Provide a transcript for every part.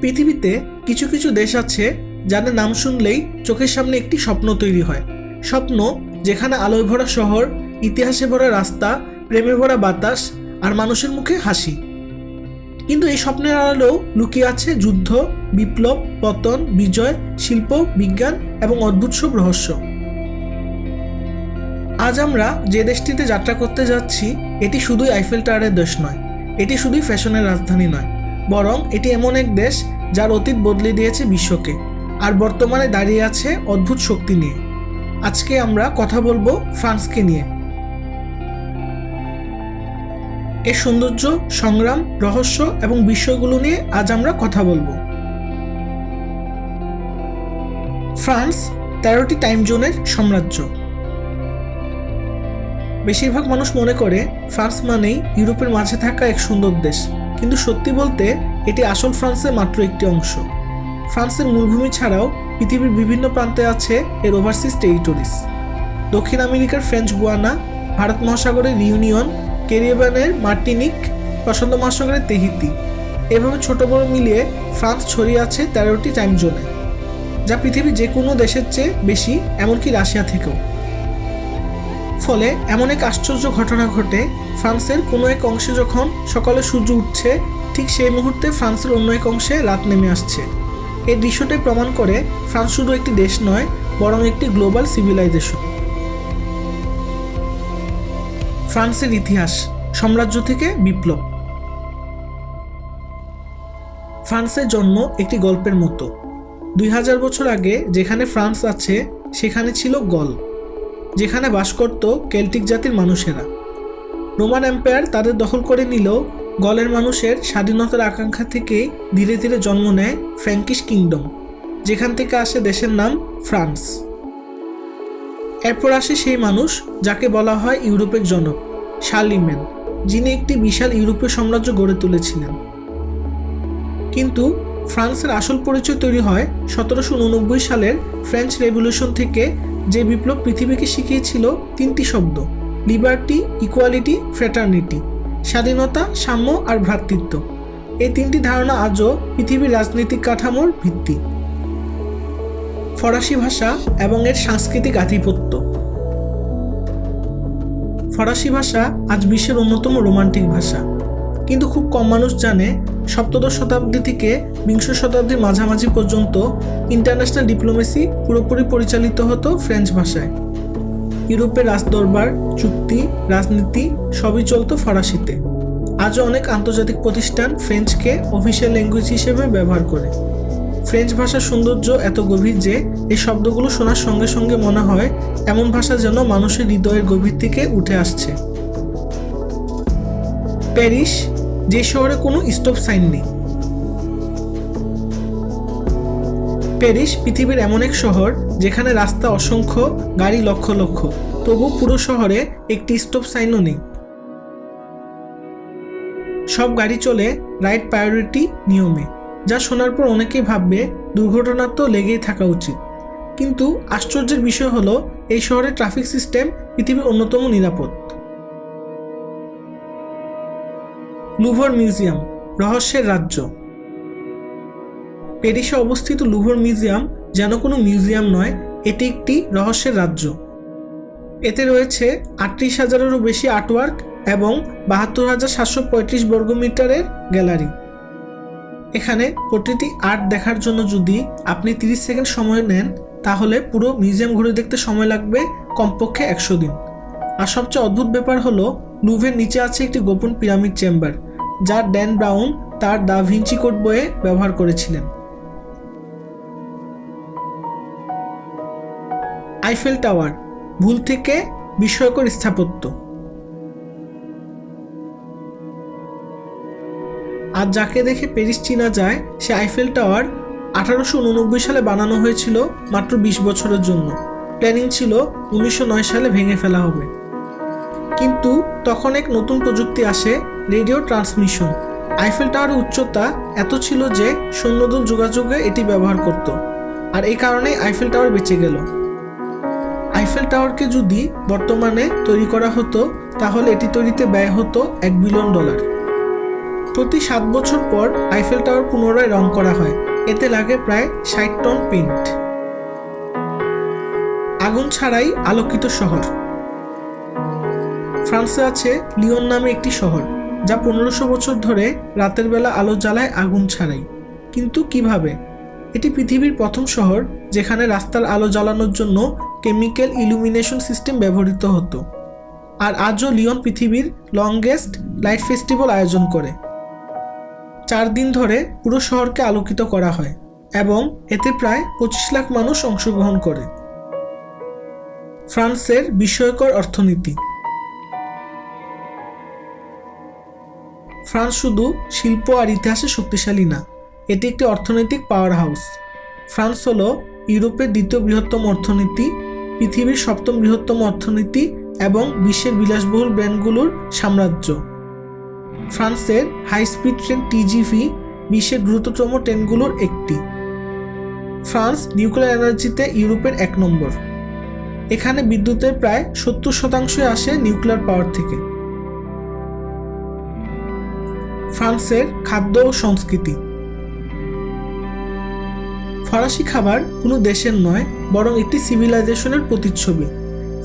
পৃথিবীতে কিছু কিছু দেশ আছে যাদের নাম শুনলেই চোখের সামনে একটি স্বপ্ন তৈরি হয়। স্বপ্ন যেখানে আলোয় ভরা শহর, ইতিহাসে ভরা রাস্তা, প্রেমে ভরা বাতাস আর মানুষের মুখে হাসি। কিন্তু এই স্বপ্নের আড়ালেও লুকিয়ে আছে যুদ্ধ, বিপ্লব, পতন, বিজয়, শিল্প, বিজ্ঞান এবং অদ্ভুত সব রহস্য। আজ আমরা যে দেশটিতে যাত্রা করতে যাচ্ছি, এটি শুধুই আইফেল টাওয়ারের দেশ নয়। এটি শুধুই ফ্যাশনের রাজধানী নয়। বরং এটি এমন এক দেশ যার অতীত বদলে দিয়েছে বিশ্বকে, আর বর্তমানে দাঁড়িয়ে আছে অদ্ভুত শক্তি নিয়ে। আজকে আমরা কথা বলব ফ্রান্সকে নিয়ে। এর সৌন্দর্য, সংগ্রাম, রহস্য এবং বিষয়গুলো নিয়ে আজ আমরা কথা বলব। ফ্রান্স তেরোটি টাইম জোনের সাম্রাজ্য। বেশিরভাগ মানুষ মনে করে ফ্রান্স মানেই ইউরোপের মাঝে থাকা এক সুন্দর দেশ। কিন্তু সত্যি বলতে, এটি আসল ফ্রান্সের মাত্র একটি অংশ। ফ্রান্সের মূলভূমি ছাড়াও পৃথিবীর বিভিন্ন প্রান্তে আছে এর ওভারসিজ টেরিটরিজ দক্ষিণ আমেরিকার ফ্রেঞ্চ গুয়ানা, ভারত মহাসাগরের ইউনিয়ন ক্যারিবিয়ানের মার্টিনিক, প্রশান্ত মহাসাগরের তেহিতি। এভাবে ছোট বড় মিলিয়ে ফ্রান্স ছড়িয়ে আছে তেরোটি টাইম জোনে যা পৃথিবীর যে কোনো দেশের চেয়ে বেশি, এমনকি রাশিয়া থেকেও। ফলে এমন এক আশ্চর্য ঘটনা ঘটে, ফ্রান্সের কোনো এক অংশে যখন সকালে সূর্য উঠছে, ঠিক সেই মুহূর্তে ফ্রান্সের অন্য এক অংশে রাত নেমে আসছে। এই দৃশ্যটাই প্রমাণ করে ফ্রান্স শুধু একটি দেশ নয়, বরং একটি গ্লোবাল সিভিলাইজেশন। ফ্রান্সের ইতিহাস, সাম্রাজ্য থেকে বিপ্লব। ফ্রান্সের জন্ম একটি গল্পের মতো। দুই হাজার বছর আগে যেখানে ফ্রান্স আছে, সেখানে ছিল গল। যেখানে বাস করত কেল্টিক জাতির মানুষেরা। রোমান এম্পায়ার তাদের দখল করে নিলেও গলের মানুষের স্বাধীনতার আকাঙ্ক্ষা থেকে ধীরে ধীরে জন্ম নেয় ফ্র্যাঙ্কিশ কিংডম, যেখান থেকে আসে দেশের নাম ফ্রান্স। এরপর আসে সেই মানুষ যাকে বলা হয় ইউরোপের জনক, শার্লিম্যান, যিনি একটি বিশাল ইউরোপীয় সাম্রাজ্য গড়ে তুলেছিলেন। কিন্তু ফ্রান্সের আসল পরিচয় তৈরি হয় সতেরোশো উননব্বই সালের ফ্রেঞ্চ রেভলিউশন থেকে, যে বিপ্লব পৃথিবীকে শিখিয়েছিল তিনটি শব্দ লিবার্টি ইকুয়ালিটি ফ্রেটার্নিটি স্বাধীনতা, সাম্য আর ভ্রাতৃত্ব। এই তিনটি ধারণা আজও পৃথিবীর রাজনৈতিক কাঠামোর ভিত্তি। ফরাসি ভাষা এবং এর সাংস্কৃতিক আধিপত্য। ফরাসি ভাষা আজ বিশ্বের অন্যতম রোমান্টিক ভাষা। কিন্তু খুব কম মানুষ জানে সপ্তদশ শতাব্দী থেকে বিংশ শতাব্দীর মাঝামাঝি পর্যন্ত ইন্টারন্যাশনাল ডিপ্লোমেসি পুরোপুরি পরিচালিত হতো ফ্রেঞ্চ ভাষায়। ইউরোপের রাজদরবার, চুক্তি, রাজনীতি সবই চলত ফরাসিতে। আজও অনেক আন্তর্জাতিক প্রতিষ্ঠান ফ্রেঞ্চকে অফিসিয়াল ল্যাঙ্গুয়েজ হিসেবে ব্যবহার করে। ফ্রেঞ্চ ভাষার সৌন্দর্য এত গভীর যে এই শব্দগুলো শোনার সঙ্গে সঙ্গে মনে হয় এমন ভাষা যেন মানুষের হৃদয়ের গভীর থেকে উঠে আসছে। প্যারিস যে শহরে কোনো স্টপ সাইন নেই। প্যারিস পৃথিবীর এমন এক শহর যেখানে রাস্তা অসংখ্য, গাড়ি লক্ষ লক্ষ তবু পুরো শহরে একটি স্টপ সাইনও নেই। সব গাড়ি চলে রাইট প্রায়োরিটি নিয়মে, যা শোনার পর অনেকেই ভাববে দুর্ঘটনা তো লেগেই থাকা উচিত। কিন্তু আশ্চর্যের বিষয় হলো, এই শহরের ট্রাফিক সিস্টেম পৃথিবীর অন্যতম নিরাপদ। লুভর মিউজিয়াম, রহস্যের রাজ্য। প্যারিসে অবস্থিত লুভর মিউজিয়াম যেন কোনো মিউজিয়াম নয়, এটি একটি রহস্যের রাজ্য। এতে রয়েছে আটত্রিশ হাজারেরও বেশি আর্টওয়ার্ক এবং বাহাত্তর হাজার সাতশো পঁয়ত্রিশ বর্গমিটারের গ্যালারি। এখানে প্রতিটি আর্ট দেখার জন্য যদি আপনি তিরিশ সেকেন্ড সময় নেন, তাহলে পুরো মিউজিয়াম ঘুরে দেখতে সময় লাগবে কমপক্ষে একশো দিন। আর সবচেয়ে অদ্ভুত ব্যাপার হলো, লুভের নিচে আছে একটি গোপন পিরামিড চেম্বার। যা ড্যান ব্রাউন তার দা ভিঞ্চি কোড বইয়ে ব্যবহার করেছিলেন। আইফেল টাওয়ার, ভুল থেকে বিস্ময়কর স্থাপত্য। আর যাকে দেখে প্যারিস চিনা যায়, সে আইফেল টাওয়ার আঠারোশো উননব্বই সালে বানানো হয়েছিল মাত্র বিশ বছরের জন্য। প্ল্যানিং ছিল উনিশশো নয় সালে ভেঙে ফেলা হবে। কিন্তু তখন এক নতুন প্রযুক্তি আসে রেডিও ট্রান্সমিশন। আইফেল টাওয়ারের উচ্চতা এত ছিল যে সৈন্যদল যোগাযোগে এটি ব্যবহার করত। আর এই কারণে আইফেল টাওয়ার বেঁচে গেল। আইফেল টাওয়ারকে যদি বর্তমানে তৈরি করা হতো, তাহলে এটি তৈরিতে ব্যয় হতো এক বিলিয়ন ডলার। প্রতি সাত বছর পর আইফেল টাওয়ার পুনরায় রং করা হয়। এতে লাগে প্রায় ষাট টন পেইন্ট। আগুন ছাড়াই আলোকিত শহর। ফ্রান্সে আছে লিওন নামে একটি শহর। যা পনেরোশো বছর ধরে রাতের বেলা আলো জ্বালায় আগুন ছাড়াই। কিন্তু কীভাবে? এটি পৃথিবীর প্রথম শহর যেখানে রাস্তার আলো জ্বালানোর জন্য কেমিক্যাল ইলুমিনেশন সিস্টেম ব্যবহৃত হতো। আর আজও লিওন পৃথিবীর লংগেস্ট লাইট ফেস্টিভ্যাল আয়োজন করে। চার দিন ধরে পুরো শহরকে আলোকিত করা হয় এবং এতে প্রায় পঁচিশ লাখ মানুষ অংশগ্রহণ করে। ফ্রান্সের বিস্ময়কর অর্থনীতি। ফ্রান্স শুধু শিল্প আর ইতিহাসে শক্তিশালী না, এটি একটি অর্থনৈতিক পাওয়ার হাউস ফ্রান্স হল ইউরোপের দ্বিতীয় বৃহত্তম অর্থনীতি, পৃথিবীর সপ্তম বৃহত্তম অর্থনীতি এবং বিশ্বের বিলাসবহুল ব্র্যান্ডগুলোর সাম্রাজ্য। ফ্রান্সের হাই স্পিড ট্রেন টিজিভি বিশ্বের দ্রুততম ট্রেনগুলোর একটি। ফ্রান্স নিউক্লিয়ার এনার্জিতে ইউরোপের এক নম্বর। এখানে বিদ্যুতের প্রায় সত্তর শতাংশই আসে নিউক্লিয়ার পাওয়ার থেকে। ফ্রান্সের খাদ্য ও সংস্কৃতি। ফরাসি খাবার কোনো দেশের নয়, বরং একটি সিভিলাইজেশনের প্রতিচ্ছবি।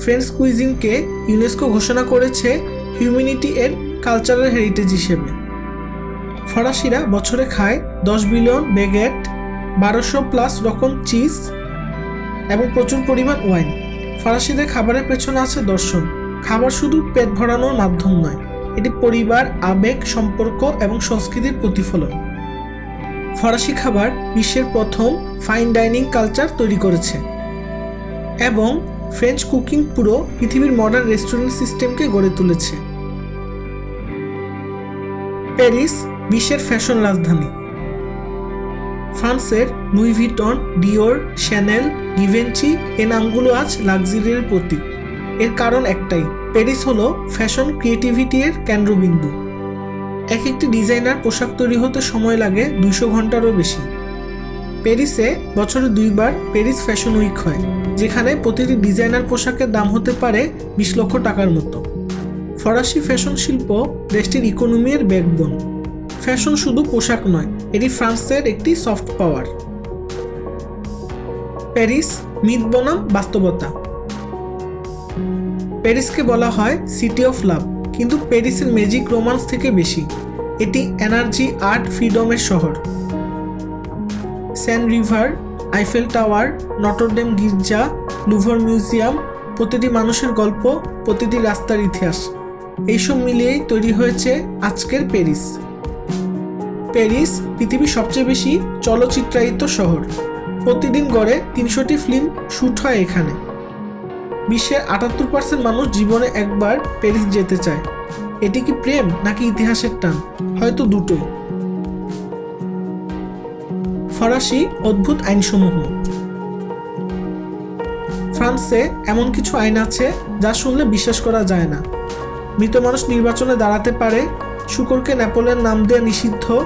ফ্রেঞ্চ কুইজিনকে ইউনেস্কো ঘোষণা করেছে হিউম্যানিটি এর কালচারাল হেরিটেজ হিসেবে। ফরাসিরা বছরে খায় দশ বিলিয়ন বেগেট বারোশো প্লাস রকম চিজ এবং প্রচুর পরিমাণ ওয়াইন। ফরাসিদের খাবারের পেছনে আছে দর্শন। খাবার শুধু পেট ভরানোর মাধ্যম নয়। এটি পরিবার, আবেগ, সম্পর্ক এবং সংস্কৃতির প্রতিফলন। ফরাসি খাবার বিশ্বের প্রথম ফাইন ডাইনিং কালচার তৈরি করেছে এবং ফ্রেঞ্চ কুকিং পুরো পৃথিবীর মডার্ন রেস্টুরেন্ট সিস্টেমকে গড়ে তুলেছে। প্যারিস বিশ্বের ফ্যাশন রাজধানী। ফ্রান্সের Louis Vuitton, Dior Chanel Givenchy এ নামগুলো আজ লাক্সারির প্রতীক। এর কারণ একটাই, প্যারিস হলো ফ্যাশন ক্রিয়েটিভিটি এর কেন্দ্রবিন্দু। এক একটি ডিজাইনার পোশাক তৈরি হতে সময় লাগে দুইশো ঘন্টারও বেশি। প্যারিসে বছরে দুইবার প্যারিস ফ্যাশন উইক হয়, যেখানে প্রতিটি ডিজাইনার পোশাকের দাম হতে পারে বিশ লক্ষ টাকার মতো। ফরাসি ফ্যাশন শিল্প দেশটির ইকোনমির ব্যাকবোন। ফ্যাশন শুধু পোশাক নয়, এটি ফ্রান্সের একটি সফট পাওয়ার। প্যারিস মিথ বনাম বাস্তবতা। প্যারিসকে বলা হয় সিটি অফ লাভ, কিন্তু প্যারিসের ম্যাজিক রোমান্স থেকে বেশি। এটি এনার্জি, আর্ট, ফ্রিডমের শহর। Seine river, Eiffel tower, Notre Dame গির্জা, লুভর মিউজিয়াম, প্রতিটি মানুষের গল্প, প্রতিটি রাস্তার ইতিহাস। এইসব মিলিয়েই তৈরি হয়েছে আজকের প্যারিস। প্যারিস পৃথিবীর সবচেয়ে বেশি চলচ্চিত্রায়িত শহর। প্রতিদিন গড়ে তিনশোটি ফিল্ম শ্যুট হয় এখানে। বিশ্বের আটাত্তর পার্সেন্ট মানুষ জীবনে একবার প্যারিস যেতে চায়। এটি কি প্রেম নাকি ইতিহাসের টান? হয়তো দুটোই। ফরাসি অদ্ভুত আইনসমূহ। ফ্রান্সে এমন কিছু আইন আছে যা শুনলে বিশ্বাস করা যায় না। মৃত মানুষ নির্বাচনে দাঁড়াতে পারে, শুকরকে নেপোলের নাম দেওয়া নিষিদ্ধ,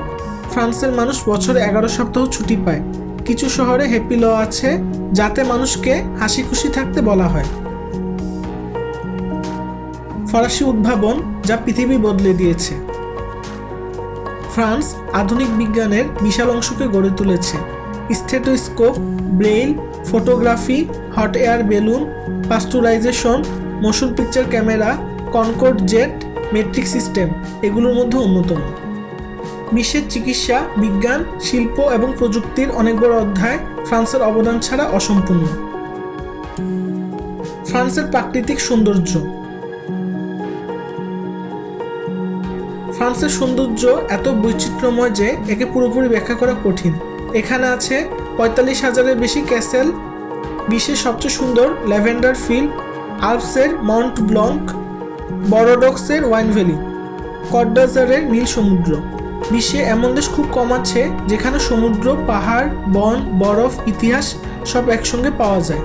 ফ্রান্সের মানুষ বছরে এগারো সপ্তাহ ছুটি পায়। কিছু শহরে হ্যাপি ল আছে, যাতে মানুষকে হাসি খুশি থাকতে বলা হয়। ফরাসি উদ্ভাবন যা পৃথিবী বদলে দিয়েছে। ফ্রান্স আধুনিক বিজ্ঞানের বিশাল অংশকে গড়ে তুলেছে। Stethoscope braille, photography, hot air balloon pasteurization motion picture camera, Concorde jet, metric system এগুলোর মধ্যে অন্যতম। বিশ্বের চিকিৎসা, বিজ্ঞান, শিল্প এবং প্রযুক্তির অনেক বড় অধ্যায় ফ্রান্সের অবদান ছাড়া অসম্পূর্ণ। ফ্রান্সের প্রাকৃতিক সৌন্দর্য ফ্রান্সের সৌন্দর্য এত বৈচিত্র্যময় যে একে পুরোপুরি ব্যাখ্যা করা কঠিন। এখানে আছে পঁয়তাল্লিশ হাজারের বেশি ক্যাসেল, বিশ্বের সবচেয়ে সুন্দর ল্যাভেন্ডার ফিল্ড, আলপসের মাউন্ট ব্লঙ্ক বড়ডক্সের ওয়াইন ভ্যালি কডাজারের নীল সমুদ্র। বিশ্বে এমন দেশ খুব কম আছে যেখানে সমুদ্র, পাহাড়, বন, বরফ, ইতিহাস সব একসঙ্গে পাওয়া যায়।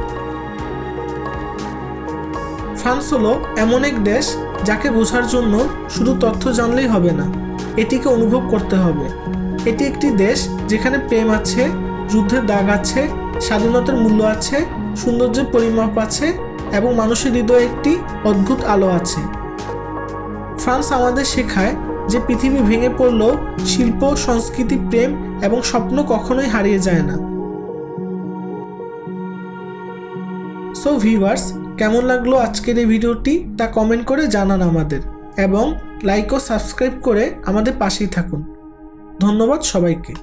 ফ্রান্স হলো এমন এক দেশ যাকে বোঝার জন্য শুধু তথ্য জানলেই হবে না, এটিকে অনুভব করতে হবে। এটি একটি দেশ যেখানে প্রেম আছে, যুদ্ধের দাগ আছে, স্বাধীনতার মূল্য আছে, সৌন্দর্যের পরিমাপ আছে এবং মানুষের হৃদয়ে একটি অদ্ভুত আলো আছে। ফ্রান্স আমাদের শেখায় যে পৃথিবী ভেঙে পড়লেও শিল্প, সংস্কৃতি, প্রেম এবং স্বপ্ন কখনোই হারিয়ে যায় না। সো ভিউয়ার্স কেমন লাগল আজকের এই ভিডিওটি তা কমেন্ট করে জানান আমাদের এবং লাইক ও সাবস্ক্রাইব করে আমাদের পাশেই থাকুন। ধন্যবাদ সবাইকে।